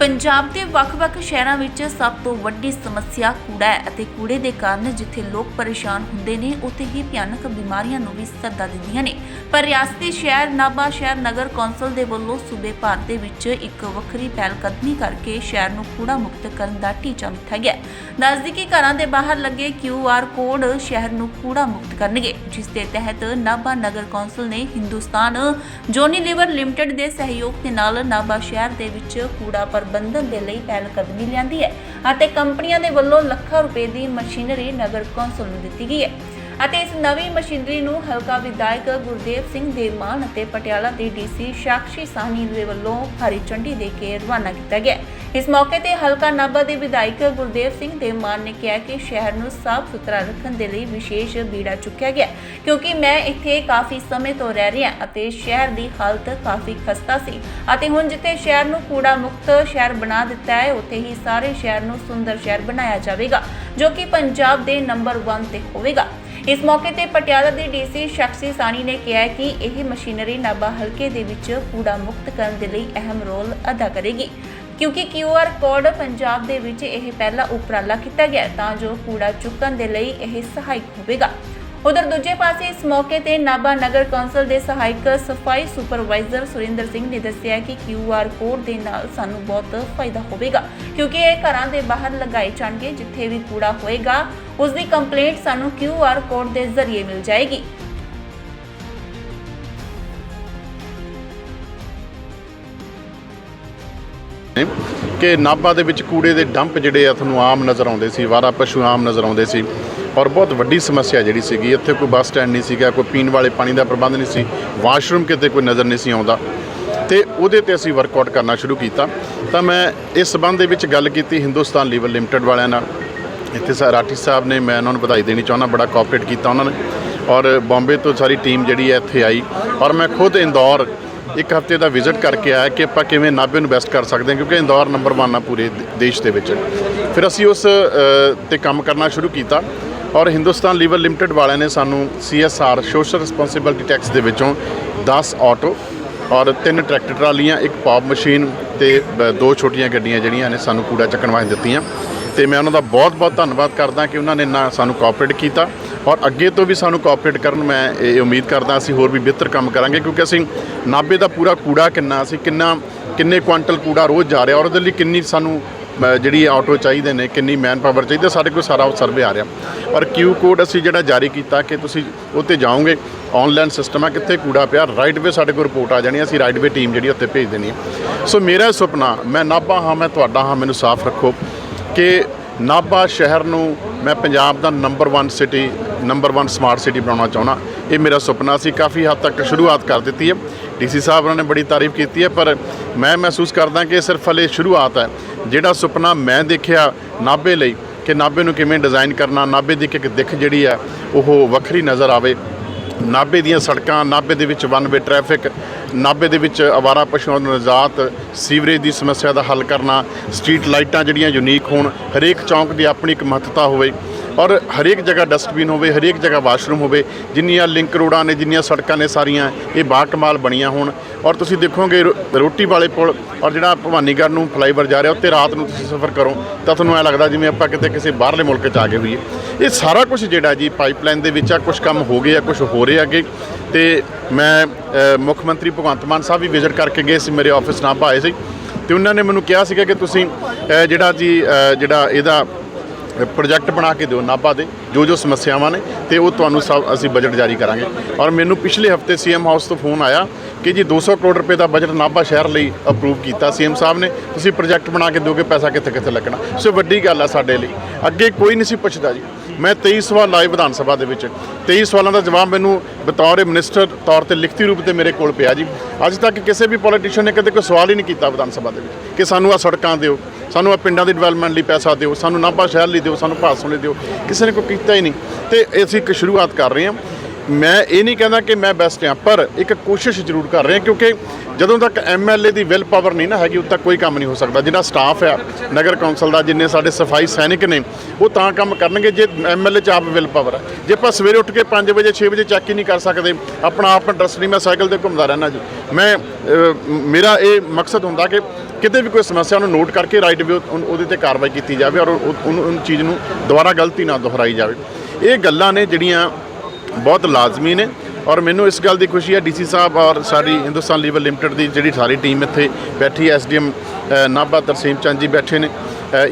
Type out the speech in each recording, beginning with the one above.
ਪੰਜਾਬ ਦੇ ਵੱਖ-ਵੱਖ ਸ਼ਹਿਰਾਂ ਵਿੱਚ ਸਭ ਤੋਂ ਵੱਡੀ ਸਮੱਸਿਆ ਕੂੜਾ ਹੈ ਅਤੇ ਕੂੜੇ ਦੇ ਕਾਰਨ ਜਿੱਥੇ ਲੋਕ ਪਰੇਸ਼ਾਨ ਹੁੰਦੇ ਨੇ, ਉੱਥੇ ਹੀ ਭਿਆਨਕ ਬਿਮਾਰੀਆਂ ਨੂੰ ਵੀ ਸੱਦਾ ਦਿੰਦੀਆਂ ਨੇ। ਪਰ ਰਿਆਸਤੀ ਸ਼ਹਿਰ ਨਾਭਾ ਸ਼ਹਿਰ ਨਗਰ ਕੌਂਸਲ ਦੇ ਵੱਲੋਂ ਸੂਬੇ ਭਰ ਦੇ ਵਿੱਚ ਇੱਕ ਵੱਖਰੀ ਪਹਿਲ ਕਦਮੀ ਕਰਕੇ ਸ਼ਹਿਰ ਨੂੰ ਕੂੜਾ ਮੁਕਤ ਕਰਨ ਦਾ ਟੀਚਾ ਮਿੱਥਿਆ ਗਿਆ ਦੱਸਦੀ ਕਿ ਘਰਾਂ ਦੇ ਬਾਹਰ ਲੱਗੇ QR ਕੋਡ ਸ਼ਹਿਰ ਨੂੰ ਕੂੜਾ ਮੁਕਤ ਕਰਨਗੇ, ਜਿਸ ਦੇ ਤਹਿਤ ਨਾਭਾ ਨਗਰ ਕੌਂਸਲ ਨੇ ਹਿੰਦੁਸਤਾਨ ਜੋਨੀ ਲਿਵਰ ਲਿਮਟਿਡ ਦੇ ਸਹਿਯੋਗ ਦੇ ਨਾਲ ਨਾਭਾ ਸ਼ਹਿਰ ਦੇ ਵਿੱਚ ਕੂੜਾ ਪ੍ਰਬੰਧਨ ਦੇ ਲਈ ਪਹਿਲ ਕਦਮੀ ਲਿਆਂਦੀ ਹੈ ਅਤੇ ਕੰਪਨੀਆਂ ਦੇ ਵੱਲੋਂ ਲੱਖਾਂ ਰੁਪਏ ਦੀ ਮਸ਼ੀਨਰੀ ਨਗਰ ਕੌਂਸਲ ਨੂੰ ਦਿੱਤੀ ਗਈ ਹੈ ਅਤੇ ਇਸ ਨਵੀਂ ਮਸ਼ੀਨਰੀ ਨੂੰ ਹਲਕਾ ਵਿਧਾਇਕ ਗੁਰਦੇਵ ਸਿੰਘ ਦੇਮਾਨ ਅਤੇ ਪਟਿਆਲਾ ਦੇ ਡੀਸੀ ਸਾਕਸ਼ੀ ਸਾਹਨੀ ਦੇ ਵੱਲੋਂ ਹਰੀ ਝੰਡੀ ਦੇ ਕੇ ਰਵਾਨਾ ਕੀਤਾ ਗਿਆ ਇਸ ਮੌਕੇ ਤੇ ਹਲਕਾ ਨਾਭਾ ਦੇ ਵਿਧਾਇਕ ਗੁਰਦੇਵ ਸਿੰਘ ਦੇਮਾਨ ਨੇ ਕਿਹਾ ਕਿ ਸ਼ਹਿਰ ਨੂੰ ਸਾਫ਼ ਸੁਥਰਾ ਰੱਖਣ ਦੇ ਲਈ ਵਿਸ਼ੇਸ਼ ਬੀੜਾ ਚੁੱਕਿਆ ਗਿਆ, ਕਿਉਂਕਿ ਮੈਂ ਇੱਥੇ ਕਾਫੀ ਸਮੇਂ ਤੋਂ ਰਹਿ ਰਿਹਾ ਅਤੇ ਸ਼ਹਿਰ ਦੀ ਹਾਲਤ ਕਾਫੀ ਖਸਤਾ ਸੀ ਅਤੇ ਹੁਣ ਜਿੱਥੇ ਸ਼ਹਿਰ ਨੂੰ ਕੂੜਾ ਮੁਕਤ ਸ਼ਹਿਰ ਬਣਾ ਦਿੱਤਾ ਹੈ, ਉੱਥੇ ਹੀ ਸਾਰੇ ਸ਼ਹਿਰ ਨੂੰ ਸੁੰਦਰ ਸ਼ਹਿਰ ਬਣਾਇਆ ਜਾਵੇਗਾ, ਜੋ ਕਿ ਪੰਜਾਬ ਦੇ ਨੰਬਰ 1 ਤੇ ਹੋਵੇਗਾ। ਇਸ ਮੌਕੇ ਤੇ ਪਟਿਆਲਾ ਦੇ ਡੀਸੀ ਸ਼ਖਸੀ ਸਾਨੀ ਨੇ ਕਿਹਾ ਕਿ ਇਹ ਮਸ਼ੀਨਰੀ ਨਾਭਾ ਹਲਕੇ ਦੇ ਵਿੱਚ ਕੂੜਾ ਮੁਕਤ ਕਰਨ ਦੇ ਲਈ ਅਹਿਮ ਰੋਲ ਅਦਾ ਕਰੇਗੀ। ਕਿਉਂਕਿ QR ਕੋਡ ਪੰਜਾਬ ਦੇ ਵਿੱਚ ਇਹ ਪਹਿਲਾ ਉਪਰਾਲਾ ਕੀਤਾ ਗਿਆ ਤਾਂ ਜੋ ਕੂੜਾ ਚੁੱਕਣ ਦੇ ਲਈ ਇਹ ਸਹਾਇਕ ਹੋਵੇਗਾ। ਉਧਰ ਦੂਜੇ ਪਾਸੇ ਇਸ ਮੌਕੇ ਤੇ ਨਾਭਾ ਨਗਰ ਕੌਂਸਲ ਦੇ ਸਹਾਇਕ ਸਫ਼ਾਈ ਸੁਪਰਵਾਈਜ਼ਰ ਸੁਰਿੰਦਰ ਸਿੰਘ ਨੇ ਦੱਸਿਆ ਕਿ QR ਕੋਡ ਦੇ ਨਾਲ ਸਾਨੂੰ ਬਹੁਤ ਫਾਇਦਾ ਹੋਵੇਗਾ, ਕਿਉਂਕਿ ਇਹ ਘਰਾਂ ਦੇ ਬਾਹਰ ਲਗਾਏ ਜਾਣਗੇ, ਜਿੱਥੇ ਵੀ ਕੂੜਾ ਹੋਏਗਾ ਉਸ ਦੀ ਕੰਪਲੇਂਟ ਸਾਨੂੰ QR ਕੋਡ ਦੇ ਜ਼ਰੀਏ ਮਿਲ ਜਾਏਗੀ। ਕਿ ਨਾਭਾ ਦੇ ਵਿੱਚ ਕੂੜੇ ਦੇ ਡੰਪ ਜਿਹੜੇ ਆ ਤੁਹਾਨੂੰ ਆਮ ਨਜ਼ਰ ਆਉਂਦੇ ਸੀ, ਵਾਰਾ ਪਸ਼ੂ ਆਮ ਨਜ਼ਰ ਆਉਂਦੇ ਸੀ ਔਰ ਬਹੁਤ ਵੱਡੀ ਸਮੱਸਿਆ ਜਿਹੜੀ ਸੀਗੀ, ਇੱਥੇ ਕੋਈ ਬੱਸ ਸਟੈਂਡ ਨਹੀਂ ਸੀਗਾ, ਕੋਈ ਪੀਣ ਵਾਲੇ ਪਾਣੀ ਦਾ ਪ੍ਰਬੰਧ ਨਹੀਂ ਸੀ, ਵਾਸ਼ਰੂਮ ਕਿਤੇ ਕੋਈ ਨਜ਼ਰ ਨਹੀਂ ਸੀ ਆਉਂਦਾ ਤੇ ਉਹਦੇ ਤੇ ਅਸੀਂ ਵਰਕਆਊਟ ਕਰਨਾ ਸ਼ੁਰੂ ਕੀਤਾ। ਤਾਂ ਮੈਂ ਇਸ ਸਬੰਧ ਦੇ ਵਿੱਚ ਗੱਲ ਕੀਤੀ ਹਿੰਦੁਸਤਾਨ ਲੀਵਰ ਲਿਮਟਿਡ ਵਾਲਿਆਂ ਨਾਲ। ਇੱਥੇ ਰਾਠੀ ਸਾਹਿਬ ਨੇ ਮੈਂ ਉਹਨਾਂ ਨੂੰ ਵਧਾਈ ਦੇਣੀ ਚਾਹੁੰਦਾ, ਬੜਾ ਕੋਆਪਰੇਟ ਕੀਤਾ ਉਹਨਾਂ ਨੇ ਔਰ ਬੰਬੇ ਤੋਂ ਸਾਰੀ ਟੀਮ ਜਿਹੜੀ ਹੈ ਇੱਥੇ ਆਈ ਔਰ ਮੈਂ ਖੁਦ ਇੰਦੌਰ ਇੱਕ ਹਫ਼ਤੇ ਦਾ ਵਿਜ਼ਿਟ ਕਰਕੇ ਆਇਆ ਕਿ ਆਪਾਂ ਕਿਵੇਂ ਨਾਭੇ ਨੂੰ ਬੈਸਟ ਕਰ ਸਕਦੇ ਹਾਂ, ਕਿਉਂਕਿ ਇੰਦੌਰ ਨੰਬਰ 1 ਆ ਪੂਰੇ ਦੇਸ਼ ਦੇ ਵਿੱਚ। ਫਿਰ ਅਸੀਂ ਉਸ ਤੇ ਕੰਮ ਕਰਨਾ ਸ਼ੁਰੂ ਕੀਤਾ ਔਰ ਹਿੰਦੁਸਤਾਨ ਲੀਵਰ ਲਿਮਟਿਡ ਵਾਲਿਆਂ ਨੇ ਸਾਨੂੰ CSR ਸੋਸ਼ਲ ਰਿਸਪੌਂਸਿਬਿਲਟੀ ਟੈਕਸ ਦੇ ਵਿੱਚੋਂ 10 ਆਟੋ ਔਰ ਤਿੰਨ ਟਰੈਕਟਰ ਟਰਾਲੀਆਂ, ਇੱਕ ਪੌਪ ਮਸ਼ੀਨ ਤੇ ਦੋ ਛੋਟੀਆਂ ਗੱਡੀਆਂ ਜਿਹੜੀਆਂ ਨੇ ਸਾਨੂੰ ਕੂੜਾ ਚੱਕਣ ਵਾਸਤੇ ਦਿੱਤੀਆਂ। ਤੇ ਮੈਂ ਉਹਨਾਂ ਦਾ ਬਹੁਤ-ਬਹੁਤ ਧੰਨਵਾਦ ਕਰਦਾ ਕਿ ਉਹਨਾਂ ਨੇ ਨਾ ਸਾਨੂੰ ਕੋਆਪਰੇਟ ਕੀਤਾ ਔਰ ਅੱਗੇ ਤੋਂ ਵੀ ਸਾਨੂੰ ਕੋਆਪਰੇਟ ਕਰਨ ਮੈਂ ਇਹ ਉਮੀਦ ਕਰਦਾ ਅਸੀਂ ਹੋਰ ਵੀ ਬਿਹਤਰ ਕੰਮ ਕਰਾਂਗੇ, ਕਿਉਂਕਿ ਅਸੀਂ ਨਾਭੇ ਦਾ ਪੂਰਾ ਕੂੜਾ ਕਿੰਨਾ, ਅਸੀਂ ਕਿੰਨਾ, ਕਿੰਨੇ ਕੁਆਂਟਲ ਕੂੜਾ ਰੋਜ਼ ਜਾ ਰਿਹਾ ਔਰ ਉਹਦੇ ਲਈ ਕਿੰਨੀ ਸਾਨੂੰ ਜਿਹੜੀ ਆਟੋ ਚਾਹੀਦੇ ਨੇ, ਕਿੰਨੀ ਮੈਨ ਪਾਵਰ ਚਾਹੀਦੀ ਸਾਡੇ ਕੋਲ ਸਾਰਾ ਸਰਵੇ ਆ ਰਿਹਾ। ਔਰ ਕਿਊ ਕੋਡ ਅਸੀਂ ਜਿਹੜਾ ਜਾਰੀ ਕੀਤਾ ਕਿ ਤੁਸੀਂ ਉੱਤੇ ਜਾਓਗੇ ਆਨਲਾਈਨ ਸਿਸਟਮ ਆ, ਕਿੱਥੇ ਕੂੜਾ ਪਿਆ ਰਾਈਟ ਵੇ ਸਾਡੇ ਕੋਲ ਰਿਪੋਰਟ ਆ ਜਾਣੀ ਅਸੀਂ ਰਾਈਟ ਵੇ ਟੀਮ ਜਿਹੜੀ ਉੱਤੇ ਭੇਜ ਦੇਣੀ ਹੈ। ਸੋ ਮੇਰਾ ਸੁਪਨਾ, ਮੈਂ ਨਾਭਾ ਹਾਂ, ਮੈਂ ਤੁਹਾਡਾ ਹਾਂ, ਮੈਨੂੰ ਸਾਫ਼ ਰੱਖੋ ਕਿ ਨਾਭਾ ਸ਼ਹਿਰ ਨੂੰ ਮੈਂ ਪੰਜਾਬ ਦਾ number 1 city number 1 smart city ਬਣਾਉਣਾ ਚਾਹੁੰਦਾ। ਇਹ ਮੇਰਾ ਸੁਪਨਾ ਸੀ, ਕਾਫੀ ਹੱਦ ਤੱਕ ਸ਼ੁਰੂਆਤ ਕਰ ਦਿੱਤੀ ਹੈ। ਡੀਸੀ ਸਾਹਿਬ ਉਹਨਾਂ ਨੇ ਬੜੀ ਤਾਰੀਫ ਕੀਤੀ ਹੈ, ਪਰ ਮੈਂ ਮਹਿਸੂਸ ਕਰਦਾ ਕਿ ਸਿਰਫ ਹਲੇ ਸ਼ੁਰੂਆਤ ਹੈ। ਜਿਹੜਾ ਸੁਪਨਾ ਮੈਂ ਦੇਖਿਆ ਨਾਭੇ ਲਈ ਕਿ ਨਾਭੇ ਨੂੰ ਕਿਵੇਂ ਡਿਜ਼ਾਈਨ ਕਰਨਾ, ਨਾਭੇ ਦੀ ਇੱਕ ਇੱਕ ਦਿੱਖ ਜਿਹੜੀ ਹੈ, ਉਹ ਵੱਖਰੀ ਨਜ਼ਰ ਆਵੇ। ਨਾਭੇ ਦੀਆਂ ਸੜਕਾਂ, ਨਾਭੇ ਦੇ ਵਿੱਚ ਵਨ ਵੇ ਟ੍ਰੈਫਿਕ ਨਾਭੇ ਦੇ ਵਿੱਚ ਅਵਾਰਾ ਪਸ਼ੂਆਂ ਨੂੰ ਨਿਜਾਤ, ਸੀਵਰੇਜ ਦੀ ਸਮੱਸਿਆ ਦਾ ਹੱਲ ਕਰਨਾ, ਸਟਰੀਟ ਲਾਈਟਾਂ ਜਿਹੜੀਆਂ ਯੂਨੀਕ ਹੋਣ, ਹਰੇਕ ਚੌਂਕ ਦੀ ਆਪਣੀ ਇੱਕ ਮਹੱਤਤਾ ਹੋਵੇ। ਔਰ ਹਰੇਕ ਜਗ੍ਹਾ ਡਸਟਬਿਨ ਹੋਵੇ, ਹਰੇਕ ਜਗ੍ਹਾ ਵਾਸ਼ਰੂਮ ਹੋਵੇ, ਜਿੰਨੀਆਂ ਲਿੰਕ ਰੋਡਾਂ ਨੇ, ਜਿੰਨੀਆਂ ਸੜਕਾਂ ਨੇ ਸਾਰੀਆਂ, ਇਹ ਬਾਕਮਾਲ ਬਣੀਆਂ ਹੋਣ। ਔਰ ਤੁਸੀਂ ਦੇਖੋਗੇ ਰੋ- ਰੋਟੀ ਵਾਲੇ ਪੁਲ, ਔਰ ਜਿਹੜਾ ਭਵਾਨੀਗੜ੍ਹ ਨੂੰ ਫਲਾਈਓਵਰ ਜਾ ਰਿਹਾ ਉੱਤੇ ਰਾਤ ਨੂੰ ਤੁਸੀਂ ਸਫ਼ਰ ਕਰੋ, ਤਾਂ ਤੁਹਾਨੂੰ ਐ ਲੱਗਦਾ ਜਿਵੇਂ ਆਪਾਂ ਕਿਤੇ ਕਿਸੇ ਬਾਹਰਲੇ ਮੁਲਕ 'ਚ ਆ ਗਏ ਹੋਈਏ। ਇਹ ਸਾਰਾ ਕੁਝ ਜਿਹੜਾ ਜੀ ਪਾਈਪਲਾਈਨ ਦੇ ਵਿੱਚ ਆ ਕੁਝ ਕੰਮ ਹੋ ਗਏ ਆ ਕੁਝ ਹੋ ਰਿਹਾ ਅੱਗੇ ਤੇ ਮੈਂ ਮੁੱਖ ਮੰਤਰੀ ਭਗਵੰਤ ਮਾਨ ਸਾਹਿਬ ਵੀ ਵਿਜ਼ਿਟ ਕਰਕੇ ਗਏ ਸੀ, ਮੇਰੇ ਆਫਿਸ ਨਾਲ ਆਏ ਸੀ। ਤੇ ਉਹਨਾਂ ਨੇ ਮੈਨੂੰ ਕਿਹਾ ਸੀਗਾ ਕਿ ਤੁਸੀਂ ਜਿਹੜਾ ਜੀ ਜਿਹੜਾ ਇਹਦਾ ਪ੍ਰੋਜੈਕਟ ਬਣਾ ਕੇ ਦਿਓ, ਨਾਭਾ ਦੇ, ਜੋ ਜੋ ਸਮੱਸਿਆਵਾਂ ਨੇ, ਤੇ ਉਹ ਤੁਹਾਨੂੰ ਸਭ ਅਸੀਂ ਬਜਟ ਜਾਰੀ ਕਰਾਂਗੇ। ਔਰ ਮੈਨੂੰ ਪਿਛਲੇ ਹਫ਼ਤੇ ਸੀਐਮ ਹਾਊਸ ਤੋਂ ਫੋਨ ਆਇਆ ਕਿ ਜੀ 200 ਕਰੋੜ ਰੁਪਏ ਦਾ ਬਜਟ ਨਾਭਾ ਸ਼ਹਿਰ ਲਈ ਅਪਰੂਵ ਕੀਤਾ ਸੀਐਮ ਸਾਹਿਬ ਨੇ। ਤੁਸੀਂ ਪ੍ਰੋਜੈਕਟ ਬਣਾ ਕੇ ਦਿਓਗੇ, ਪੈਸਾ ਕਿੱਥੇ ਕਿੱਥੇ ਲੱਗਣਾ। ਸੋ ਵੱਡੀ ਗੱਲ ਆ ਸਾਡੇ ਲਈ। ਅੱਗੇ ਕੋਈ ਨਹੀਂ ਸੀ ਪੁੱਛਦਾ ਜੀ। ਮੈਂ 23 ਸਵਾਲ ਲਾਏ ਵਿਧਾਨ ਸਭਾ ਦੇ ਵਿੱਚ। 23 ਸਵਾਲਾਂ ਦਾ ਜਵਾਬ ਮੈਨੂੰ ਬਤੌਰ ਮਿਨਿਸਟਰ ਤੌਰ ਤੇ ਲਿਖਤੀ ਰੂਪ ਤੇ ਮੇਰੇ ਕੋਲ ਪਿਆ ਜੀ। ਅੱਜ ਤੱਕ ਕਿਸੇ ਵੀ ਪੋਲੀਟੀਸ਼ੀਅਨ ਨੇ ਕਦੇ ਕੋਈ ਸਵਾਲ ਹੀ ਨਹੀਂ ਕੀਤਾ ਵਿਧਾਨ ਸਭਾ ਦੇ ਵਿੱਚ ਕਿ ਸਾਨੂੰ ਆ ਸੜਕਾਂ ਦਿਓ, ਸਾਨੂੰ ਆ ਪਿੰਡਾਂ ਦੀ ਡਿਵੈਲਪਮੈਂਟ ਲਈ ਪੈਸਾ ਦਿਓ, ਸਾਨੂੰ ਨਾਭਾ ਸ਼ਹਿਰ ਲਈ ਦਿਓ, ਸਾਨੂੰ ਭਾਸਣ ਲਈ ਦਿਓ। ਕਿਸੇ ਨੇ ਕੋਈ ਕੀਤਾ ਹੀ ਨਹੀਂ। ਤੇ ਅਸੀਂ ਇੱਕ ਸ਼ੁਰੂਆਤ ਕਰ ਰਹੇ ਹਾਂ। ਮੈਂ ਇਹ ਨਹੀਂ ਕਹਿੰਦਾ ਕਿ ਮੈਂ ਬੈਸਟ ਹਾਂ, ਪਰ ਇੱਕ ਕੋਸ਼ਿਸ਼ ਜ਼ਰੂਰ ਕਰ ਰਹੇ ਹਾਂ ਕਿਉਂਕਿ ਜਦੋਂ ਤੱਕ ਐਮਐਲਏ ਦੀ ਵਿਲ ਪਾਵਰ ਨਹੀਂ ਨਾ ਹੈਗੀ, ਉਦੋਂ ਤੱਕ ਕੋਈ ਕੰਮ ਨਹੀਂ ਹੋ ਸਕਦਾ। ਜਿਹੜਾ ਸਟਾਫ ਹੈ ਨਗਰ ਕੌਂਸਲ ਦਾ, ਜਿੰਨੇ ਸਾਡੇ ਸਫ਼ਾਈ ਸੈਨਿਕ ਨੇ, ਉਹ ਤਾਂ ਕੰਮ ਕਰਨਗੇ ਜੇ ਐਮਐਲਏ ਚ ਆਪ ਵਿਲ ਪਾਵਰ ਹੈ ਜੇ ਆਪਾਂ ਸਵੇਰੇ ਉੱਠ ਕੇ 5 ਵਜੇ 6 ਵਜੇ ਚੈੱਕ ਹੀ ਨਹੀਂ ਕਰ ਸਕਦੇ, ਆਪਣਾ ਆਪ ਇੰਟਰਸਟ ਨਹੀਂ, ਮੈਂ ਸਾਈਕਲ ਤੇ ਘੁੰਮਦਾ ਰਹਿਣਾ ਜੀ। ਮੈਂ ਮੇਰਾ ਇਹ ਮਕਸਦ ਹੁੰਦਾ ਕਿ ਕਿਤੇ ਵੀ ਕੋਈ ਸਮੱਸਿਆ ਨੂੰ ਨੋਟ ਕਰਕੇ ਰਾਈਟ ਵੇ ਉਹਦੇ ਤੇ ਕਾਰਵਾਈ ਕੀਤੀ ਜਾਵੇ ਔਰ ਉਹਨੂੰ ਉਹਨੂੰ ਚੀਜ਼ ਨੂੰ ਦੁਬਾਰਾ ਗਲਤੀ ਨਾ ਦੁਹਰਾਈ ਜਾਵੇ। ਇਹ ਗੱਲਾਂ ਨੇ ਜਿਹੜੀਆਂ ਬਹੁਤ ਲਾਜ਼ਮੀ ਨੇ ਔਰ ਮੈਨੂੰ ਇਸ ਗੱਲ ਦੀ ਖੁਸ਼ੀ ਹੈ ਡੀਸੀ ਸਾਹਿਬ ਔਰ ਸਾਡੀ ਹਿੰਦੁਸਤਾਨ ਲੀਵਰ ਲਿਮਟਿਡ ਦੀ ਜਿਹੜੀ ਸਾਰੀ ਟੀਮ ਇੱਥੇ ਬੈਠੀ ਹੈ, ਐਸਡੀਐਮ ਨਾਭਾ ਤਰਸੀਮ ਚੰਦ ਜੀ ਬੈਠੇ ਨੇ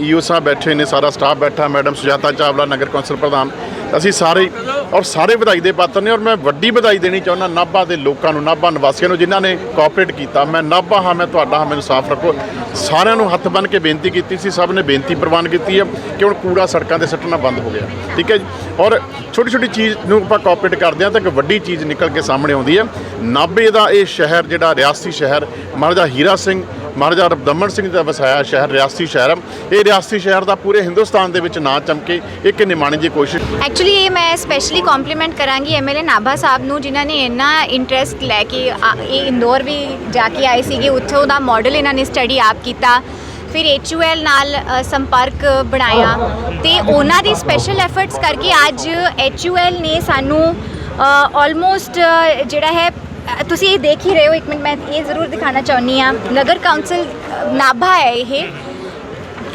ਈਓ ਸਾਹਿਬ ਬੈਠੇ ਨੇ, ਸਾਰਾ ਸਟਾਫ ਬੈਠਾ, ਮੈਡਮ ਸੁਜਾਤਾ ਚਾਵਲਾ, ਨਗਰ ਕੌਂਸਲ ਪ੍ਰਧਾਨ। ਅਸੀਂ ਸਾਰੇ ਔਰ ਸਾਰੇ ਵਧਾਈ ਦੇ ਪਾਤਰ ਨੇ ਔਰ ਮੈਂ ਵੱਡੀ ਵਧਾਈ ਦੇਣੀ ਚਾਹੁੰਦਾ ਨਾਭਾ ਦੇ ਲੋਕਾਂ ਨੂੰ, ਨਾਭਾ ਨਿਵਾਸੀਆਂ ਨੂੰ ਜਿਨ੍ਹਾਂ ਨੇ ਕੋਆਪਰੇਟ ਕੀਤਾ। ਮੈਂ ਨਾਭਾ ਹਾਂ, ਮੈਂ ਤੁਹਾਡਾ ਹਾਂ, ਮੈਨੂੰ ਸਾਫ਼ ਰੱਖੋ। ਸਾਰਿਆਂ ਨੂੰ ਹੱਥ ਬੰਨ੍ਹ ਕੇ ਬੇਨਤੀ ਕੀਤੀ ਸੀ, ਸਭ ਨੇ ਬੇਨਤੀ ਪ੍ਰਵਾਨ ਕੀਤੀ ਹੈ ਕਿ ਹੁਣ ਕੂੜਾ ਸੜਕਾਂ ਤੇ ਸੱਟਣਾ ਬੰਦ ਹੋ ਗਿਆ। ਠੀਕ ਹੈ ਜੀ? ਔਰ ਛੋਟੀ ਛੋਟੀ ਚੀਜ਼ ਨੂੰ ਆਪਾਂ ਕੋਆਪਰੇਟ ਕਰਦੇ ਹਾਂ ਤਾਂ ਇੱਕ ਵੱਡੀ ਚੀਜ਼ ਨਿਕਲ ਕੇ ਸਾਹਮਣੇ ਆਉਂਦੀ ਹੈ। ਨਾਭੇ ਦਾ ਇਹ ਸ਼ਹਿਰ, ਜਿਹੜਾ ਰਿਆਸਤੀ ਸ਼ਹਿਰ, ਮਹਾਰਾਜਾ ਹੀਰਾ ਸਿੰਘ ਮਹਾਰਾਜਾ ਰਬਦਮਨ ਸਿੰਘ ਦਾ ਵਸਾਇਆ ਸ਼ਹਿਰ, ਰਿਆਸਤੀ ਸ਼ਹਿਰ ਇਹ ਰਿਆਸਤੀ ਸ਼ਹਿਰ ਦਾ ਪੂਰੇ ਹਿੰਦੁਸਤਾਨ ਦੇ ਵਿੱਚ ਨਾਂ ਚਮਕੇ ਇੱਕ ਨਿਮਾਣੀ ਜੀ ਕੋਸ਼ਿਸ਼? ਐਕਚੁਅਲੀ ਇਹ ਮੈਂ ਸਪੈਸ਼ਲੀ ਕੰਪਲੀਮੈਂਟ ਕਰਾਂਗੀ ਐਮਐਲਏ ਨਾਭਾ ਸਾਹਿਬ ਨੂੰ, ਜਿਨ੍ਹਾਂ ਨੇ ਇੰਨਾ ਇੰਟਰਸਟ ਲੈ ਕੇ, ਆ- ਇਹ ਇੰਦੌਰ ਵੀ ਜਾ ਕੇ ਆਏ ਸੀਗੇ। ਉੱਥੋਂ ਦਾ ਮਾਡਲ ਇਹਨਾਂ ਨੇ ਸਟੱਡੀ ਆਪ ਕੀਤਾ। ਫਿਰ ਐਚਯੂਐਲ ਨਾਲ ਸੰਪਰਕ ਬਣਾਇਆ। ਤੇ ਉਹਨਾਂ ਦੀ ਸਪੈਸ਼ਲ ਐਫਰਟਸ ਕਰਕੇ ਅੱਜ ਐਚਯੂਐਲ ਨੇ ਸਾਨੂੰ ਆਲਮੋਸਟ ਜਿਹੜਾ ਹੈ ਅ, ਤੁਸੀਂ ਇਹ ਦੇਖ ਹੀ ਰਹੇ ਹੋ ਇੱਕ ਮਿੰਟ ਮੈਂ ਇਹ ਜ਼ਰੂਰ ਦਿਖਾਣਾ ਚਾਹੁੰਦੀ ਆ ਨਗਰ ਕੌਂਸਲ ਅ, ਨਾਭਾ ਹੈ ਇਹ।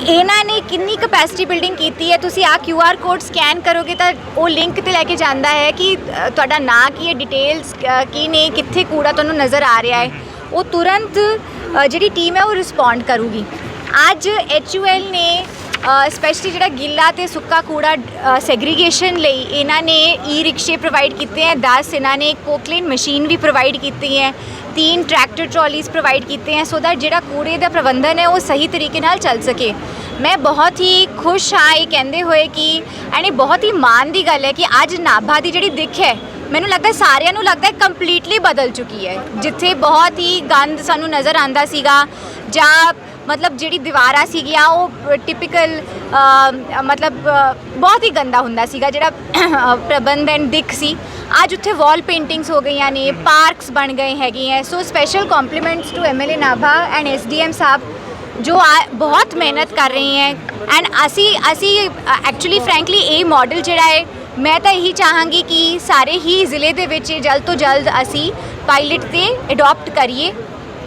ਇਹਨਾਂ ਨੇ ਕਿੰਨੀ ਕਪੈਸਿਟੀ ਬਿਲਡਿੰਗ ਕੀਤੀ ਹੈ? ਤੁਸੀਂ ਆ ਕਿਊ ਆਰ ਕੋਡ ਸਕੈਨ ਕਰੋਗੇ ਤਾਂ ਉਹ ਲਿੰਕ ਤੇ ਲੈ ਕੇ ਜਾਂਦਾ ਹੈ ਕਿ ਅ, ਤੁਹਾਡਾ ਨਾਂ ਕੀ ਹੈ ਡਿਟੇਲਸ ਕੀ ਨੇ ਕਿੱਥੇ ਕੂੜਾ ਤੁਹਾਨੂੰ ਨਜ਼ਰ ਆ ਰਿਹਾ ਹੈ। ਉਹ ਤੁਰੰਤ ਅ, ਜਿਹੜੀ ਟੀਮ ਹੈ ਉਹ ਰਿਸਪੌਂਡ ਕਰੂਗੀ। ਅੱਜ ਐਚਯੂਐਲ ਨੇ ਸਪੈਸ਼ਲੀ ਜਿਹੜਾ ਗਿੱਲਾ ਤੇ ਸੁੱਕਾ ਕੂੜਾ ਸੈਗਰੀਗੇਸ਼ਨ ਲਈ ਇਹਨਾਂ ਨੇ ਈ ਰਿਕਸ਼ੇ ਪ੍ਰੋਵਾਈਡ ਕੀਤੇ ਹੈ। 10 ਇਹਨਾਂ ਨੇ ਕੋਕਲੇਨ ਮਸ਼ੀਨ ਵੀ ਪ੍ਰੋਵਾਈਡ ਕੀਤੀ ਹੈ। ਤਿੰਨ ਟਰੈਕਟਰ ਟਰਾਲੀਜ਼ ਪ੍ਰੋਵਾਈਡ ਕੀਤੇ ਹੈ। ਸੋ ਦੈਟ ਜਿਹੜਾ ਕੂੜੇ ਦਾ ਪ੍ਰਬੰਧਨ ਹੈ, ਉਹ ਸਹੀ ਤਰੀਕੇ ਨਾਲ ਚੱਲ ਸਕੇ। ਮੈਂ ਬਹੁਤ ਹੀ ਖੁਸ਼ ਹਾਂ ਇਹ ਕਹਿੰਦੇ ਹੋਏ ਕਿ ਐਂਡ ਇਹ ਬਹੁਤ ਹੀ ਮਾਣ ਦੀ ਗੱਲ ਹੈ ਕਿ ਅੱਜ ਨਾਭਾ ਦੀ ਜਿਹੜੀ ਦਿੱਖ ਹੈ, ਮੈਨੂੰ ਲੱਗਦਾ ਸਾਰਿਆਂ ਨੂੰ ਲੱਗਦਾ ਕੰਪਲੀਟਲੀ ਬਦਲ ਚੁੱਕੀ ਹੈ। ਜਿੱਥੇ ਬਹੁਤ ਹੀ ਗੰਦ ਸਾਨੂੰ ਨਜ਼ਰ ਆਂਦਾ ਸੀਗਾ ਜਾਂ ਮਤਲਬ ਜਿਹੜੀ ਦੀਵਾਰਾਂ ਸੀਗੀਆਂ, ਉਹ ਟਿਪੀਕਲ ਮਤਲਬ ਬਹੁਤ ਹੀ ਗੰਦਾ ਹੁੰਦਾ ਸੀਗਾ ਜਿਹੜਾ ਪ੍ਰਬੰਧਨ ਦਿੱਖ ਸੀ। ਅੱਜ ਉੱਥੇ ਵਾਲ ਪੇਂਟਿੰਗਸ ਹੋ ਗਈਆਂ ਨੇ ਪਾਰਕਸ ਬਣ ਗਏ ਹੈਗੇ ਹੈ so special compliments to MLA Nabha and SDM ਸਾਹਿਬ, ਜੋ ਆ, ਬਹੁਤ ਮਿਹਨਤ ਕਰ ਰਹੇ ਹੈ ਐਂਡ ਅਸੀਂ ਅਸੀਂ ਐਕਚੁਅਲੀ ਫਰੈਂਕਲੀ ਇਹ ਮਾਡਲ ਜਿਹੜਾ ਹੈ ਮੈਂ ਤਾਂ ਇਹੀ ਚਾਹਾਂਗੀ ਕਿ ਸਾਰੇ ਹੀ ਜ਼ਿਲ੍ਹੇ ਦੇ ਵਿੱਚ ਜਲਦ ਤੋਂ ਜਲਦ ਅਸੀਂ ਪਾਇਲਟ ਤੇ ਅਡਾਪਟ ਕਰੀਏ।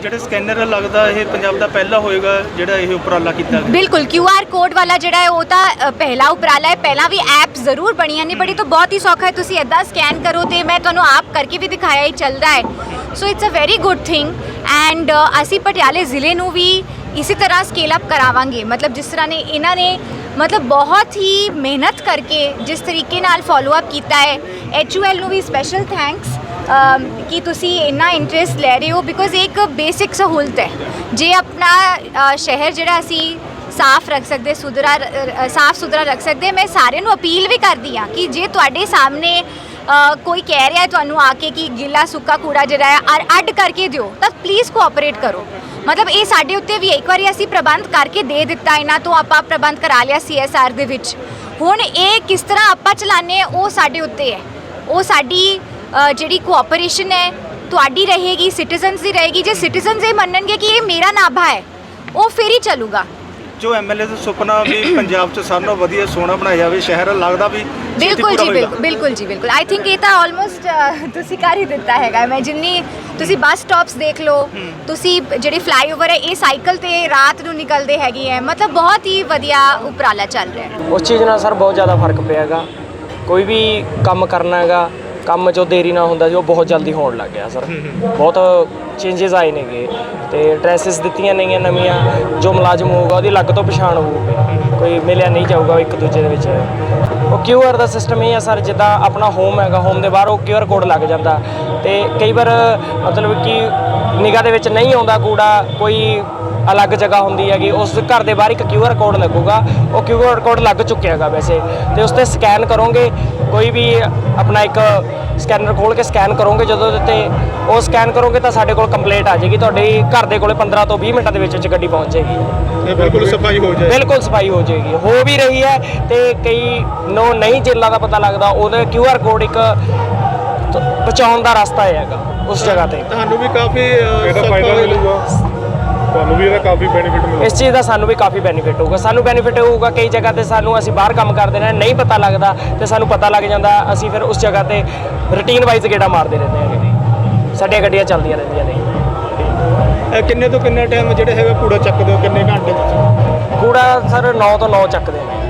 ਜਿਹੜੇ ਸਕੈਨਰ ਲੱਗਦਾ ਇਹ ਪੰਜਾਬ ਦਾ ਪਹਿਲਾ ਹੋਏਗਾ ਜਿਹੜਾ ਇਹ ਉਪਰਾਲਾ ਕੀਤਾ ਗਿਆ। ਬਿਲਕੁਲ ਕਿਊ ਆਰ ਕੋਡ ਵਾਲਾ ਜਿਹੜਾ ਹੈ ਉਹ ਤਾਂ ਅ, ਪਹਿਲਾ ਉਪਰਾਲਾ ਹੈ। ਪਹਿਲਾਂ ਵੀ ਐਪ ਜ਼ਰੂਰ ਬਣੀਆਂ ਨੇ ਬੜੀ ਤਾਂ ਬਹੁਤ ਹੀ ਸੌਖਾ ਹੈ। ਤੁਸੀਂ ਇੱਦਾਂ ਸਕੈਨ ਕਰੋ ਤੇ ਮੈਂ ਤੁਹਾਨੂੰ ਆਪ ਕਰਕੇ ਵੀ ਦਿਖਾਇਆ ਹੀ ਚੱਲਦਾ ਹੈ। So it's a very good thing and ਅਸੀਂ ਪਟਿਆਲੇ ਜ਼ਿਲ੍ਹੇ ਨੂੰ ਵੀ ਇਸੇ ਤਰ੍ਹਾਂ ਸਕੇਲ ਅਪ ਕਰਾਵਾਂਗੇ। ਮਤਲਬ ਜਿਸ ਤਰ੍ਹਾਂ ਨੇ ਇਹਨਾਂ ਨੇ ਮਤਲਬ ਬਹੁਤ ਹੀ ਮਿਹਨਤ ਕਰਕੇ ਜਿਸ ਤਰੀਕੇ ਨਾਲ ਫਾਲੋ ਅਪ ਕੀਤਾ ਹੈ ਐਚਯੂਐਲ ਨੂੰ ਵੀ ਸਪੈਸ਼ਲ ਥੈਂਕਸ ਕਿ ਤੁਸੀਂ ਇੰਨਾ ਇੰਟਰਸਟ ਲੈ ਰਹੇ ਹੋ ਬਿਕੋਜ਼ ਇੱਕ ਬੇਸਿਕ ਸਹੂਲਤ ਹੈ। ਜੇ ਆਪਣਾ ਸ਼ਹਿਰ ਜਿਹੜਾ ਅਸੀਂ ਸਾਫ਼ ਰੱਖ ਸਕਦੇ, ਸੁਧਰਾ ਸਾਫ਼ ਸੁਥਰਾ ਰੱਖ ਸਕਦੇ, ਮੈਂ ਸਾਰਿਆਂ ਨੂੰ ਅਪੀਲ ਵੀ ਕਰਦੀ ਆ ਕਿ ਜੇ ਤੁਹਾਡੇ ਸਾਹਮਣੇ ਕੋਈ ਕਹਿ ਰਿਹਾ ਤੁਹਾਨੂੰ ਆ ਕੇ ਕਿ ਗਿੱਲਾ ਸੁੱਕਾ ਕੂੜਾ ਜਿਹੜਾ ਹੈ ਅਰ ਅੱਡ ਕਰਕੇ ਦਿਓ, ਤਾਂ ਪਲੀਜ਼ ਕੋਆਪਰੇਟ ਕਰੋ। ਮਤਲਬ ਇਹ ਸਾਡੇ ਉੱਤੇ ਵੀ ਇੱਕ ਵਾਰੀ ਅਸੀਂ ਪ੍ਰਬੰਧ ਕਰਕੇ ਦੇ ਦਿੱਤਾ, ਇਹਨਾਂ ਤੋਂ ਆਪਾਂ ਪ੍ਰਬੰਧ ਕਰਾ ਲਿਆ ਸੀਐਸਆਰ ਦੇ ਵਿੱਚ। ਹੁਣ ਇਹ ਕਿਸ ਤਰ੍ਹਾਂ ਆਪਾਂ ਚਲਾਣੇ ਉਹ ਸਾਡੇ ਉੱਤੇ ਹੈ। ਉਹ ਸਾਡੀ ਜਿਹੜੀ ਕੋਆਪਰੇਸ਼ਨ ਹੈ ਤੁਹਾਡੀ ਰਹੇਗੀ ਸਿਟੀਜ਼ਨਸ ਦੀ ਰਹੇਗੀ। ਜੇ ਸਿਟੀਜ਼ਨਸ ਇਹ ਮੰਨਣਗੇ ਕਿ ਇਹ ਮੇਰਾ ਨਾਭਾ ਹੈ ਉਹ ਫਿਰ ਹੀ ਚੱਲੂਗਾ। ਜੋ ਐਮਐਲਏ ਦਾ ਸੁਪਨਾ ਵੀ ਪੰਜਾਬ 'ਚ ਸਾਰਿਆਂ ਨਾਲੋਂ ਵਧੀਆ ਸੋਹਣਾ ਬਣਾਇਆ ਜਾਵੇ ਸ਼ਹਿਰ ਲੱਗਦਾ ਵੀ ਬਿਲਕੁਲ ਜੀ। ਬਿਲਕੁਲ ਬਿਲਕੁਲ ਜੀ ਬਿਲਕੁਲ। ਆਈ ਥਿੰਕ ਇਹ ਤਾਂ ਆਲਮੋਸਟ ਤੁਸੀਂ ਕਰ ਹੀ ਦਿੱਤਾ ਹੈਗਾ। ਮੈਂ ਜਿੰਨੀ ਤੁਸੀਂ ਬੱਸ ਸਟਾਪਸ ਦੇਖ ਲਓ ਤੁਸੀਂ ਜਿਹੜੀ ਫਲਾਈਓਵਰ ਹੈ ਇਹ ਸਾਈਕਲ ਤੇ ਰਾਤ ਨੂੰ ਨਿਕਲਦੇ ਹੈਗੇ ਹੈ। ਮਤਲਬ ਬਹੁਤ ਹੀ ਵਧੀਆ ਉਪਰਾਲਾ ਚੱਲ ਰਿਹਾ ਹੈ। ਉਸ ਚੀਜ਼ ਨਾਲ ਸਰ ਬਹੁਤ ਜ਼ਿਆਦਾ ਫ਼ਰਕ ਪਿਆ ਹੈਗਾ। ਕੋਈ ਵੀ ਕੰਮ ਕਰਨਾ ਹੈਗਾ ਕੰਮ 'ਚੋਂ ਦੇਰੀ ਨਾ ਹੁੰਦਾ ਜੀ ਉਹ ਬਹੁਤ ਜਲਦੀ ਹੋਣ ਲੱਗ ਗਿਆ, ਸਰ। ਬਹੁਤ ਚੇਂਜਸ ਆਏ ਨੇਗੇ ਤੇ ਡਰੈਸਸ ਦਿੱਤੀਆਂ ਨੇਗੀਆਂ ਨਵੀਆਂ, ਜੋ ਮੁਲਾਜ਼ਮ ਹੋਊਗਾ ਉਹਦੀ ਅਲੱਗ ਤੋਂ ਪਛਾਣ ਹੋਊਗੀ ਕੋਈ ਮਿਲਿਆ ਨਹੀਂ ਜਾਊਗਾ ਇੱਕ ਦੂਜੇ ਦੇ ਵਿੱਚ। ਉਹ ਕਿਊ ਆਰ ਦਾ ਸਿਸਟਮ ਇਹ ਆ ਸਰ, ਜਿੱਦਾਂ ਆਪਣਾ ਹੋਮ ਹੈਗਾ ਹੋਮ ਦੇ ਬਾਹਰ ਉਹ ਕਿਊ ਆਰ ਕੋਡ ਲੱਗ ਜਾਂਦਾ। ਤੇ ਕਈ ਵਾਰ ਮਤਲਬ ਕਿ ਨਿਗਾਹ ਦੇ ਵਿੱਚ ਨਹੀਂ ਆਉਂਦਾ ਕੂੜਾ, ਕੋਈ ਅਲੱਗ ਜਗ੍ਹਾ ਹੁੰਦੀ ਹੈਗੀ ਉਸ ਘਰ ਦੇ ਬਾਹਰ ਇੱਕ ਕਿਊ ਆਰ ਕੋਡ ਲੱਗੂਗਾ ਉਹ ਕਿਊ ਆਰ ਕੋਡ ਲੱਗ ਚੁੱਕਿਆ ਹੈਗਾ ਵੈਸੇ। ਤੇ ਉਸ ਤੇ ਸਕੈਨ ਕਰੋਗੇ ਕੋਈ ਵੀ ਆਪਣਾ ਇੱਕ ਸਕੈਨਰ ਖੋਲ ਕੇ ਸਕੈਨ ਕਰੋਗੇ ਜਦੋਂ ਤੇ ਉਹ ਸਕੈਨ ਕਰੋਗੇ ਤਾਂ ਸਾਡੇ ਕੋਲ ਕੰਪਲੇਂਟ ਆ ਜਾਏਗੀ ਤੁਹਾਡੇ ਘਰ ਦੇ ਕੋਲੇ 15 ਤੋਂ 20 ਮਿੰਟਾਂ ਦੇ ਵਿੱਚ ਵਿੱਚ ਗੱਡੀ ਪਹੁੰਚ ਜਾਏਗੀ। ਇਹ ਬਿਲਕੁਲ ਸਫ਼ਾਈ ਹੋ ਜਾਏ ਬਿਲਕੁਲ ਸਫ਼ਾਈ ਹੋ ਜਾਏਗੀ ਹੋ ਵੀ ਰਹੀ ਹੈ ਤੇ ਕਈ ਨੂੰ ਨਹੀਂ ਜੇਲਾਂ ਦਾ ਪਤਾ ਲੱਗਦਾ ਉਹਦੇ ਕਿਊ ਆਰ ਕੋਡ ਇੱਕ ਬਚਾਉਣ ਦਾ ਰਸਤਾ ਹੈਗਾ ਉਸ ਜਗ੍ਹਾ ਤੇ। ਤੁਹਾਨੂੰ ਵੀ ਕਾਫੀ ਇਹਦਾ ਫਾਇਦਾ ਮਿਲੂਗਾ। ਤੁਹਾਨੂੰ ਵੀ ਇਹਦਾ ਕਾਫੀ ਬੈਨੀਫਿਟ ਮਿਲੂਗਾ। ਇਸ ਚੀਜ਼ ਦਾ ਸਾਨੂੰ ਵੀ ਕਾਫੀ ਬੈਨੀਫਿਟ ਹੋਊਗਾ। ਸਾਨੂੰ ਬੈਨੀਫਿਟ ਹੋਊਗਾ ਕਈ ਜਗ੍ਹਾ ਤੇ ਸਾਨੂੰ ਅਸੀਂ ਬਾਹਰ ਕੰਮ ਕਰਦੇ ਨੇ ਨਹੀਂ ਪਤਾ ਲੱਗਦਾ ਤੇ ਸਾਨੂੰ ਪਤਾ ਲੱਗ ਜਾਂਦਾ ਅਸੀਂ ਫਿਰ ਉਸ ਜਗ੍ਹਾ ਤੇ ਰੂਟੀਨ ਵਾਈਜ਼ ਗੇੜਾ ਮਾਰਦੇ ਰਹਿੰਦੇ ਹੈਗੇ। ਸਾਡੀਆਂ ਗੱਡੀਆਂ ਚੱਲਦੀਆਂ ਰਹਿੰਦੀਆਂ ਨੇ। ਕਿੰਨੇ ਤੋਂ ਕਿੰਨੇ ਟਾਈਮ ਜਿਹੜੇ ਹੈਗਾ ਕੂੜਾ ਚੱਕਦੇ ਹੋ? ਕਿੰਨੇ ਘੰਟੇ ਤੁਸੀਂ? ਕੂੜਾ ਸਰ 9 ਤੋਂ 9 ਚੱਕਦੇ ਨੇ।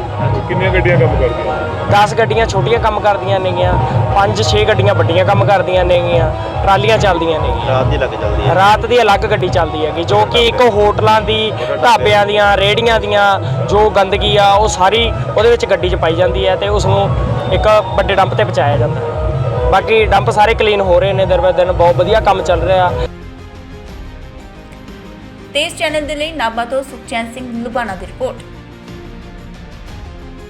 ਕਿੰਨੀਆਂ ਗੱਡੀਆਂ ਕੰਮ ਕਰਦੀਆਂ? 10 ਗੱਡੀਆਂ ਛੋਟੀਆਂ ਕੰਮ ਕਰਦੀਆਂ ਨੇਗੀਆਂ 5-6 ਗੱਡੀਆਂ ਵੱਡੀਆਂ ਕੰਮ ਕਰਦੀਆਂ ਨੇਗੀਆਂ ਟਰਾਲੀਆਂ ਚੱਲਦੀਆਂ ਨੇਗੀਆਂ। ਰਾਤ ਦੀ ਲੱਗ ਚੱਲਦੀ ਰਾਤ ਦੀ ਅਲੱਗ ਗੱਡੀ ਚੱਲਦੀ ਹੈਗੀ ਜੋ ਕਿ ਇੱਕ ਹੋਟਲਾਂ ਦੀ ਢਾਬਿਆਂ ਦੀਆਂ ਰੇੜੀਆਂ ਦੀਆਂ ਜੋ ਗੰਦਗੀ ਆ ਉਹ ਸਾਰੀ ਉਹਦੇ ਵਿੱਚ ਗੱਡੀ 'ਚ ਪਾਈ ਜਾਂਦੀ ਹੈ ਤੇ ਉਸ ਨੂੰ ਇੱਕ ਵੱਡੇ ਡੰਪ ਤੇ ਪਹੁੰਚਾਇਆ ਜਾਂਦਾ ਹੈ। ਬਾਕੀ ਡੰਪ ਸਾਰੇ ਕਲੀਨ ਹੋ ਰਹੇ ਨੇ ਦਿਨ ਬਰ ਦਿਨ ਬਹੁਤ ਵਧੀਆ ਕੰਮ ਚੱਲ ਰਿਹਾ ਤੇਜ਼ ਚੈਨਲ ਦੇ ਲਈ ਨਾਭਾ ਤੋਂ ਸੁਖਚੈਨ ਸਿੰਘ ਲੁਬਾਣਾ ਦੀ ਰਿਪੋਰਟ।